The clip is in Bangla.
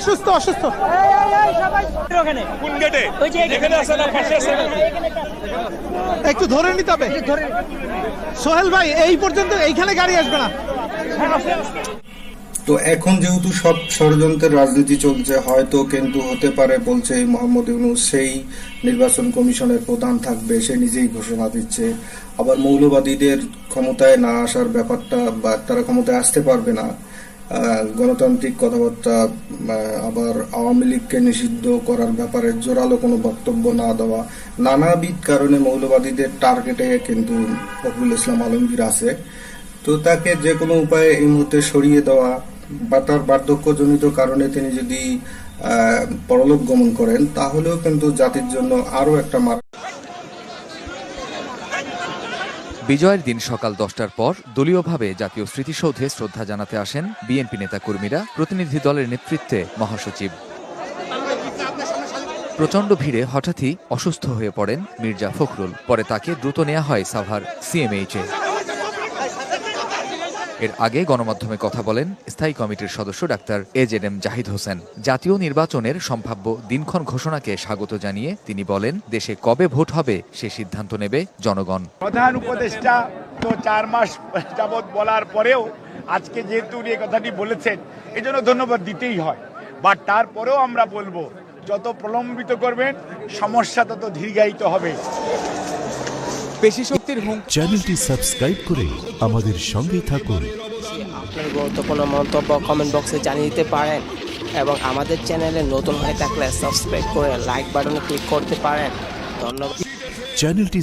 অসুস্থ অসুস্থ। কোন গেটে এখানে আছে না পাশে আছে। একটু ধরে নিতে হবে। সোহেল ভাই এই পর্যন্ত এইখানে গাড়ি আসবে না। তো এখন যেহেতু সব ষড়যন্ত্রের রাজনীতি চলছে হয়তো কিন্তু হতে পারে বলছে এই মোহাম্মদ ইউনুস সেই নির্বাচন কমিশনের প্রধান থাকবে সে নিজেই ঘোষণা দিচ্ছে। আবার মৌলবাদীদের ক্ষমতায় না আসার ব্যাপারটা বা তারা ক্ষমতায় আসতে পারবে না। গণতান্ত্রিক কথাবার্তা আবার আওয়ামী লীগকে নিষিদ্ধ করার ব্যাপারে জোরালো কোনো বক্তব্য না দেওয়া, নানাবিধ কারণে মৌলবাদীদের টার্গেটে কিন্তু ফখরুল ইসলাম আলমগীর আছে। তো তাকে যে কোনো উপায়ে এই মুহূর্তে সরিয়ে দেওয়া বা তার বার্ধক্যজনিত কারণে তিনি যদি পরলোক গমন করেন, তাহলেও কিন্তু জাতির জন্য আরও একটা বিজয়ের দিন সকাল দশটার পর দলীয়ভাবে জাতীয় স্মৃতিসৌধে শ্রদ্ধা জানাতে আসেন বিএনপি নেতাকর্মীরা, প্রতিনিধি দলের নেতৃত্বে মহাসচিব। প্রচণ্ড ভিড়ে হঠাৎই অসুস্থ হয়ে পড়েন মির্জা ফখরুল। পরে তাকে দ্রুত নেওয়া হয় সাভার সিএমএইচে। এর আগে গণমাধ্যমে কথা বলেন স্থায়ী কমিটির সদস্য doctor A Z M Zahid Hossain. জাতীয় নির্বাচনের সম্ভাব্য দিনক্ষণ ঘোষণাকে স্বাগত জানিয়ে তিনি বলেন, দেশে কবে ভোট হবে সে সিদ্ধান্ত নেবে জনগণ। প্রধান উপদেষ্টা তো চার মাস যাবৎ বলার পরেও আজকে যেহেতু উনি কথাটি বলেছেন এই জন্য ধন্যবাদ দিতেই হয়। বাট তারপরেও আমরা বলব, যত প্রলম্বিত করবেন, সমস্যা তত দীর্ঘায়িত হবে। পেশি শক্তির হুঙ্কার। চ্যানেলটি সাবস্ক্রাইব করে আমাদের সঙ্গেই থাকুন। আপনার গুরুত্বপূর্ণ মন্তব্য কমেন্ট বক্সে জানিয়ে দিতে পারেন এবং আমাদের চ্যানেলে নতুন হয়ে থাকলে সাবস্ক্রাইব করে লাইক বাটনে ক্লিক করতে পারেন। ধন্যবাদ। চ্যানেলটি